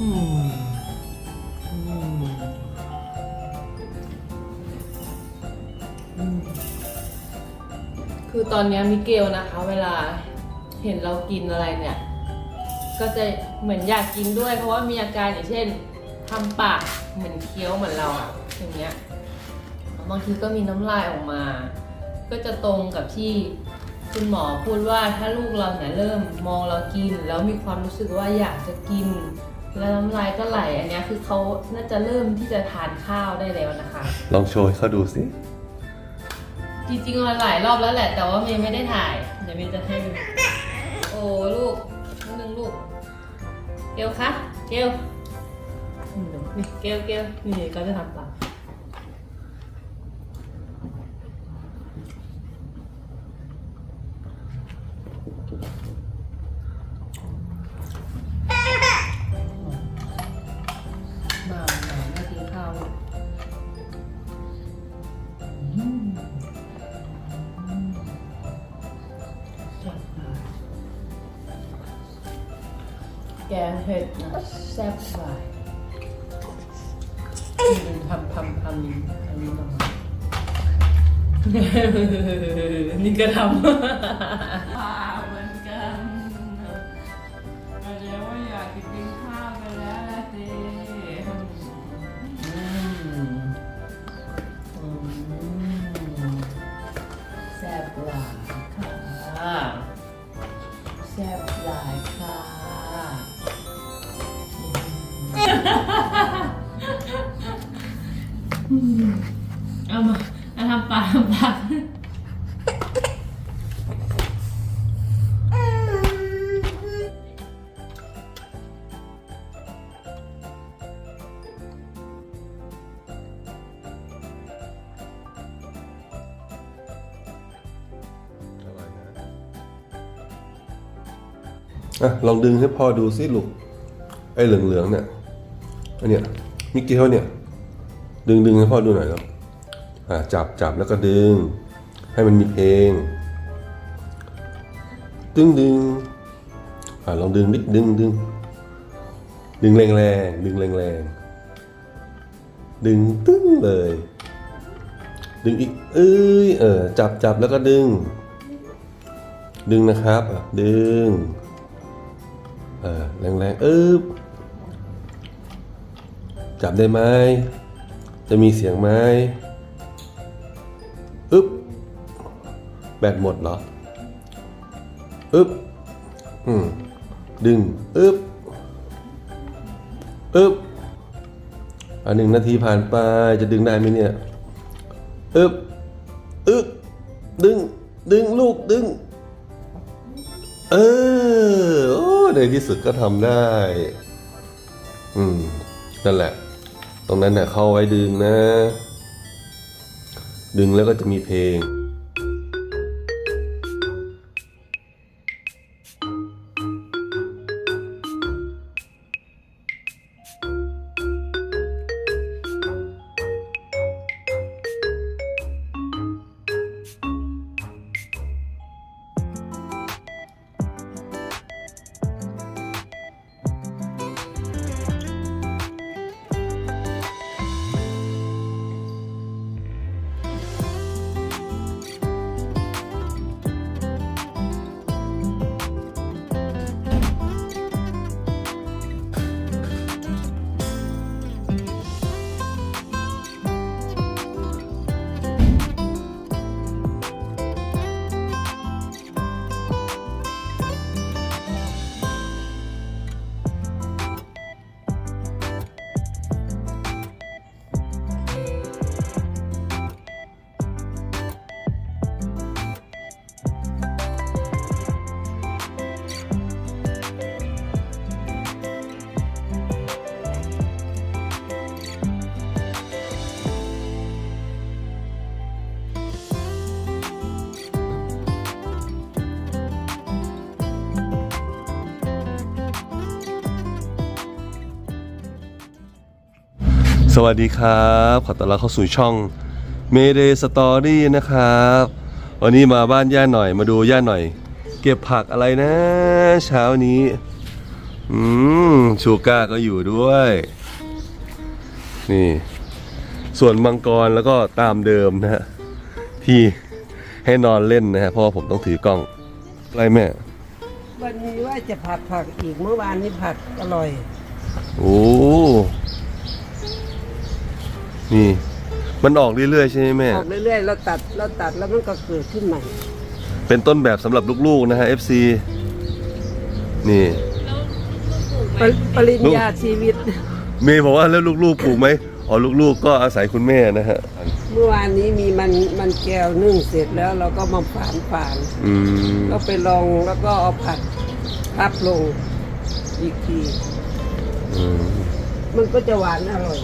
อืมอืมอืมคือตอนเนี้ยมิเกลนะคะ เวลาเห็นเรากินอะไรเนี่ย ก็จะเหมือนอยากกินด้วย เพราะว่ามีอาการอย่างเช่นทำปากเหมือนเคี้ยวเหมือนเราอะอย่างเงี้ยบางทีก็มีน้ำลายออกมา ก็จะตรงกับที่คุณหมอพูดว่าถ้าลูกเราเนี่ยเริ่มมองเรากิน แล้วมีความรู้สึกว่าอยากจะกิน แล้วน้ำลายก็ไหลอันเนี้ยคือเขาน่าจะเริ่มที่จะทานข้าวได้แล้วนะคะ ลองโชว์ให้เขาดูสิ จริงๆมันหลายรอบแล้วแหละ แต่ว่าเมย์ไม่ได้ถ่าย เดี๋ยวเมย์จะให้ดู โอ้ลูกนิดนึงลูก เกลคะ เกลอืมนี่เกลเกลนี่ก็จะทำปากม งเห็ดนะแซ่บหลายนี่ทำทำทำทำนี้มานี่ก็ทำเหมือนกันมาเรียกว่าอยากกินข้าวกันแล้วละสิอืมอืมแซ่บหลายค่ะแซ่บหลายค่ะ เอามาเอาทำปากทำปากอะลองดึงให้พ่อดูสิลูก ไอ้เหลืองๆเนี่ย อันเนี้ยมิกเขาเนี่ย ดึงดึงให้พ่อดูหน่อยแล้วอะจับจับแล้วก็ดึง ให้มันมีเพลง ดึงดึงอะลองดึงนิดดึงดึงดึงแรงแรงดึงแรงแรงดึงตึ้งเลย ดึงอีก เอ้ยเออจับจับแล้วก็ดึง ดึงนะครับ ดึง เออแรงแรงๆอึ๊บ จับได้ไหม จะมีเสียงไหมอึ๊บ แบตหมดเหรอ อึ๊บ อืม ดึง อึ๊บ อึ๊บอะหนึ่งนาทีผ่านไป จะดึงได้ไหมเนี่ย อึ๊บ อึ๊บ ดึง ดึงลูก ดึง เออ โอ้ ในที่สุดก็ทำได้ อืม นั่นแหละ รงนั้นเน่ะเข้าไว้ดึงนะ ดึงแล้วก็จะมีเพลง สวัสดีครับ ขอต้อนรับเข้าสู่ช่อง Mayday Story นะครับ วันนี้มาบ้านย่าหน่อยมาดูย่าหน่อย เก็บผักอะไรนะ เช้านี้ อืมชูก้าก็อยู่ด้วย นี่ ส่วนมังกรแล้วก็ตามเดิมนะฮะที่ให้นอนเล่นนะฮะเพราะว่าผมต้องถือกล้องอะไรแม่ วันนี้ว่าจะผัดผักอีกเมื่อวานนี้ผัดอร่อย โอ้ นี่ มันออกเรื่อยๆใช่ไหมแม่ ออกเรื่อยๆเราตัดเราตัดแล้วมันก็เกิดขึ้นใหม่ เป็นต้นแบบสำหรับลูกๆนะฮะ FC นี่ ปริปริญญาชีวิต เมย์บอกว่าแล้วลูกๆปลูกไหมอ๋อลูกๆก็อาศัยคุณแม่นะฮะ เมื่อวานนี้มีมันมันแก้วนึ่งเสร็จแล้วเราก็มาฝานฝานอืม ก็ไปลองแล้วก็เอาผัดพับลงอีกที อืม มันก็จะหวานอร่อย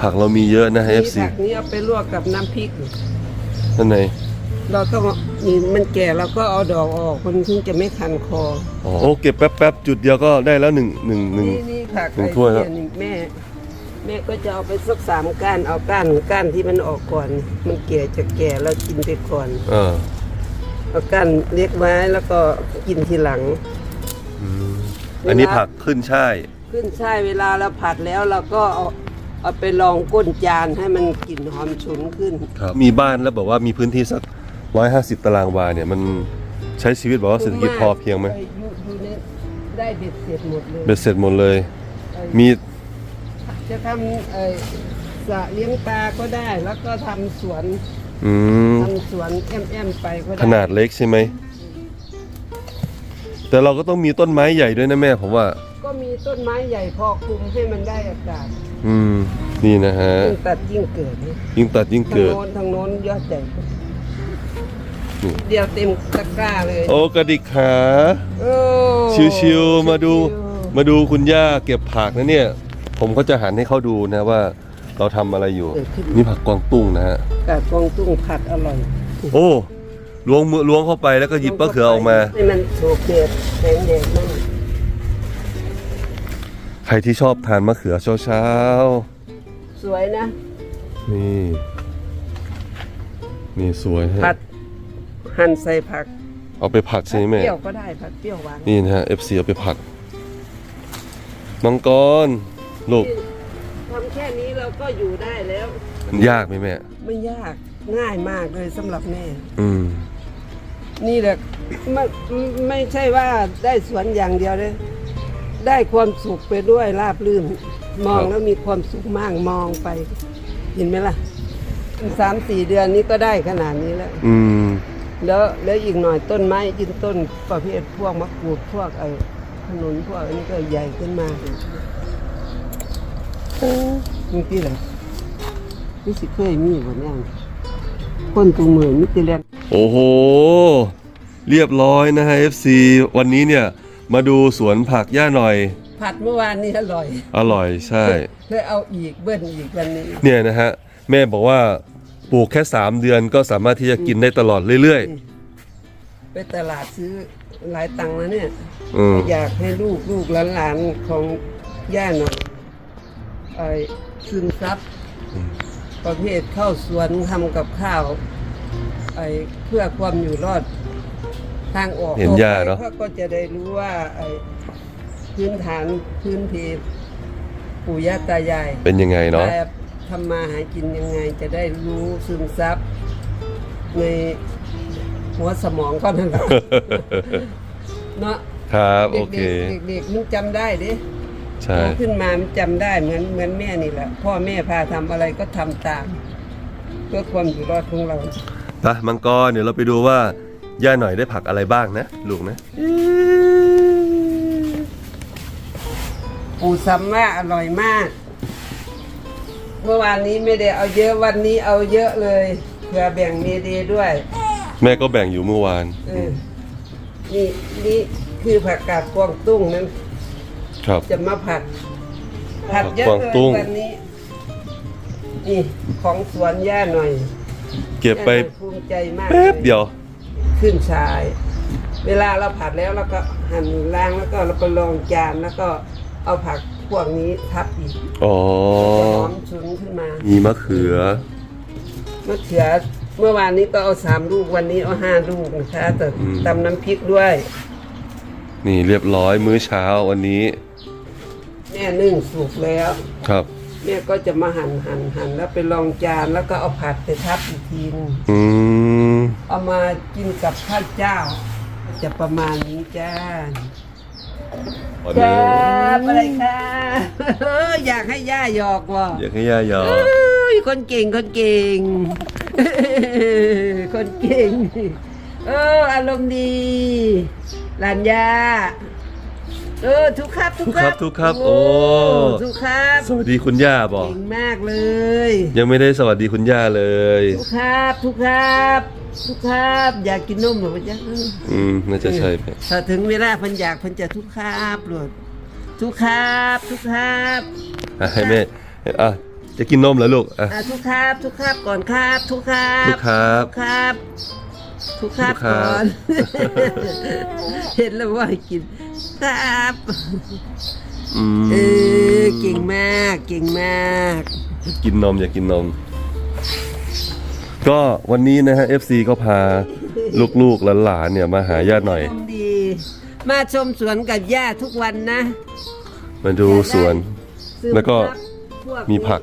ผักเรามีเยอะนะฮะนี่ FC ผักนี้เอาไปลวกกับน้ำพริกท่านไหนเราต้องเอานี่มันแก่เราก็เอาดอกออก มันถึงจะไม่คันคอ อ๋อโอ้เก็บแป๊บๆจุดเดียวก็ได้แล้วหนึ่งหนึ่งหนึ่ง นี่นี่ผักหนึ่งไอ้ถ้วยแล้วเนี่แม่ แม่ก็จะเอาไปสักสามก้านเอาก้านก้านที่มันออกก่อน มันแก่จะแก่แล้วกินไปก่อนเออเอาก้านเล็กไว้แล้วก็กินทีหลัง อืมอันนี้ผักขึ้นช่าย ขึ้นช่ายเวลาเราผัดแล้วเราก็เอา เอาไปลองก้นจานให้มันกลิ่นหอมฉุนขึ้น ครับมีบ้านแล้วบอกว่ามีพื้นที่สักร้อยห้าสิบตารางวาเนี่ยมันใช้ชีวิตแบบว่าเศรษฐกิจพอเพียงไหมอยู่อยู่ในได้เบ็ดเสร็จหมดเลยเบ็ดเสร็จหมดเลย มีจะทำเอ่อสระเลี้ยงปลาก็ได้ แล้วก็ทำสวนอืมทำสวนแอมๆไปก็ได้ขนาดเล็กใช่ไหม แต่เราก็ต้องมีต้นไม้ใหญ่ด้วยนะแม่ผมว่า ก็มีต้นไม้ใหญ่พอคลุมให้มันได้อากาศอืม นี่นะฮะ ยิ่งตัดยิ่งเกิดนะยิ่งตัดยิ่งทางเกิด โน้นทางโน้นยอดใหญ่นี่ เดียวเต็มตะกร้าเลยโอ้กระดิกขา โอ้ชิวๆ มาดูชิวมาดูคุณย่าเก็บผักนะเนี่ย ผมก็จะหันให้เขาดูนะว่า เราทำอะไรอยู่ นี่ผักกวางตุ้งนะฮะๆกาดกวางตุ้งผัดอร่อยโอ้ล้วงมือล้วงเข้าไปแล้วก็หยิบมะเขือออกมา ให้มันโฉบเด็ดแสงแดดมั่ง ใครที่ชอบทานมะเขือเช้าสวยนะ ๆนี่ นี่สวยฮะ ผัดหั่นใส่ผักเอาไปผัดใช่ไหมเปแม่ รี้ยวก็ได้ผัดเปรี้ยวหวานนี่นะฮะ FC เอาไปผัด มังกร ลูก ทำแค่นี้เราก็อยู่ได้แล้วมันยากไหมแม่ ไม่ยากง่ายมากเลยสำหรับแม่ อืม นี่แหละไม่ไม่ใช่ว่าได้สวนอย่างเดียวเลย ได้ความสุขไปด้วยราบรื่น มองครับแล้วมีความสุขมากมองไป เห็นไหมล่ะสามสี่เดือนนี้ก็ได้ขนาดนี้แล้วอืมแล้วแล้วอีกหน่อยต้นไม้ยืนต้นประเภทพวกมะกรูดพวกไอ้ขนุนพวกอันนี้ก็ใหญ่ขึ้นมานี่ที่ไหนนี่สิเคยมีบ่เนี่ยคนตัวมือนี่ติเรียนโอ้โห เรียบร้อยนะฮะ FC วันนี้เนี่ย มาดูสวนผักย่าหน่อย ผัดเมื่อวานนี้อร่อย อร่อยใช่ เลยเอาอีกเบิ้ลอีกวันนี้ เนี่ยนะฮะ แม่บอกว่าปลูกแค่ 3 เดือนก็สามารถที่จะกินได้ตลอดเรื่อย ไปตลาดซื้อหลายตังค์แล้วเนี่ยๆอืม อยากให้ลูกลูกหลานๆของย่าหน่อยไอ้ซึมซับประเภทเข้าสวนทำกับข้าวไอ้เพื่อความอยู่รอด ทางออกเห็นย่าเนอะเขาก็จะได้รู้ว่าไอ้พื้นฐานพื้นเพปู่ย่าตายายเป็นยังไงเนาะ แบบทำมาหากินยังไงจะได้รู้ซึมซับในหัวสมองก็นั่นแหละ เนาะครับ โอเด็เคกๆเด็กๆมันจำได้ดิใช่ โตขึ้นมามันจำได้เหมือนเหมือนแม่นี่แหละ พ่อแม่พาทำอะไรก็ทำตาม เพื่อความอยู่รอดของเรา ไปมังกรเดี๋ยวเราไปดูว่า ย่าหน่อยได้ผักอะไรบ้างนะลูกนะปู่ซัมว่าอร่อยมาก เมื่อวานนี้ไม่ได้เอาเยอะวันนี้เอาเยอะเลยเผื่อแบ่งเมเดย์ด้วย แม่ก็แบ่งอยู่เมื่อวานเออนี่นี่คือผักกาดกวางตุ้งนั้น ครับ จะมาผัด ผัดเยอะผักกวางเลตุ้ยงวันนี้นี่ของสวนย่าหน่อย เก็บไปย่าหน่อยภูมิใจมากแป๊บลเดียว ขึ้นชาย เวลาเราผัดแล้วเราก็หั่นล้างแล้วก็เราไปรองจานแล้วก็เอาผักพวกนี้ทับอีกอ๋อ จะหอมฉุนขึ้นมา มีมะเขือ มะเขือเมื่อวานนี้ก็เอาสามลูกวันนี้เอาห้าลูกนะคะแต่อืม ตำน้ำพริกด้วย นี่เรียบร้อยมื้อเช้าวันนี้ แม่นึ่งสุกแล้ว ครับ แม่ก็จะมาหั่นหั่นหั่นแล้วไปรองจานแล้วก็เอาผัดไปทับอีกทีนึงอืมเอามากินกับข้าวเจ้า จะประมาณนี้จ้าวันครนี้ับอะไรคะเอออยากให้ย่าหยอกว่ะอยากให้ย่ายอเอ้ยคนเก่งคนเก่ง คนเก่ง เอออารมณ์ดีหลานยา เออทุกครับทุกทุกครับทุกครับโอ้ทุกครับสวัสดีคุณย่าบอกเก่งมากเลย ยังไม่ได้สวัสดีคุณย่าเลย ทุกครับ ทุกครับ ทุกครับ อยากกินนมเหรอจ๊ะอืมน่าจะใช่ไหมถ้าถึงเวลาเพันอยากเพันจะทุกครับหลดทุกครับ ทุกครับอะให้แม่อะจะกินนมเหรอลูกอะอะทุกครับ ทุกครับก่อนครับ ทุกครับทุกครับทุกครับ ทุกครับทุกครับก่อน เห็นแล้วว่าให้กินครับ อืมเออเก่งมากเก่งมากอยากกินนมอยากกินนม ก็วันนี้นะฮะ FC ก็พาลูกๆหลานๆเนี่ยมาหาญาติหน่อยชมดี มาชมสวนกับย่าทุกวันนะมาดูสวน ซึมแล้วก็ ซับพวมีผัก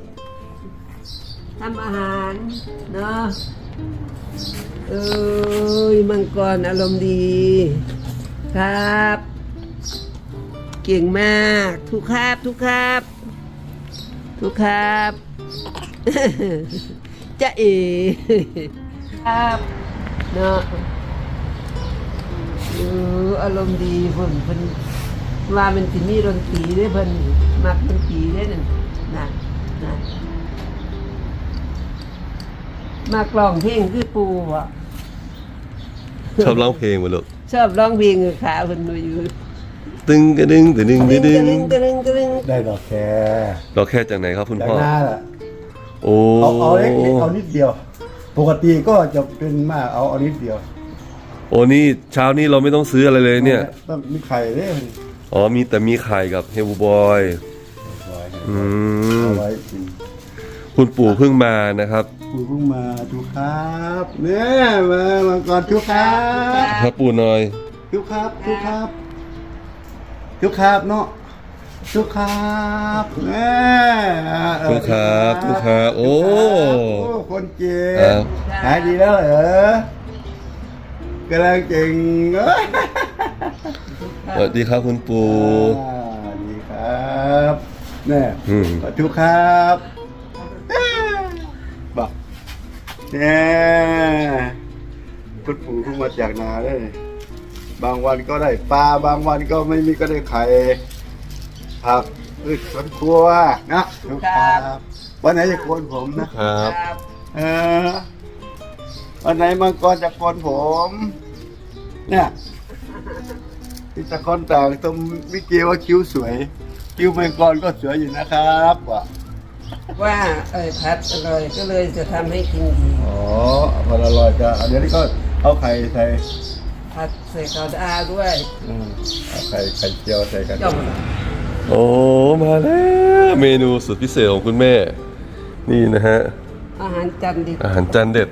ทำอาหารเนาะ เอ้ยมังกรอารมณ์ดี ครับ เก่งมาก ทุกครับ ทุกครับ ทุกครับจะเอครับเนาะเอออารมณ์ดีเพิ่นเพิ่นว่ามันสิมีดนตรีเด้เพิ่นมักดนตรีเด้นั่นนะนะ มากร้องเพลงคือปูบ่ชอบร้องเพลงมาลูกชอบร้องเพลงกับขาเพิ่นดูอยู่ตึงกระดึงกระดึงกระดึงกระดึงกระดึงกระดึงได้ดอกแคเราแค่จากไหนครับคุณจากพ่อ หน้าล่ะโอ้เอาเอาเล็กเอานิดเดียว ปกติก็จะเป็นมากเอาเอานิดเดียวโอ้นี่เช้านี้เราไม่ต้องซื้ออะไรเลยเนี่ย ต้องมีไข่เด้อ๋อมีแต่มีไข่กับเฮลบอย อืม เอาไว้กินคุณปู่เพิ่งมานะครับ ปูเพิ่งมาทุกครับเนี่ยมามาก่อนทุกครับครับปู่หน่อย ทุกครับทุกครับทุกครับเนาะทุกครับเนี่ยเออทุกครับทุกครับโอ้โอ้คนเก่ครังบหายดีแล้วเหรอกำลังเก่งเอ้ยสวัสดีครับคุณปู่อ่าดีครับเนี่ยอืมขอทุกครับ เนี่ยคุณปู่เพิ่งมาจากนาเลยบางวันก็ได้ปลาบางวันก็ไม่มีก็ได้ไข่ผักพืชสวนครัวนะทุกครับวันไหนจะโกนผมนะครับครับ เออวันไหนมังกรจะโกนผม เนี่ยที่ตะกอนต่างตรงวิเกว่าคิ้วสวย คิ้วมังกรก็สวยอยู่นะครับว่ะ ว่าเอ้ยพัดอร่อยก็เลยจะทำให้กินอีกอ๋อพออร่อยจะเดี๋ยวนี้ก็เอาไข่ใส่ผัดใส่ข้าวดาด้วยอืมเอาไข่ไข่เจียวใส่กัน ย่อมโอ้มาแล้วเมนูสุดพิเศษของคุณแม่ นี่นะฮะ อาหารจานเด็ดอาหารจานเด็ด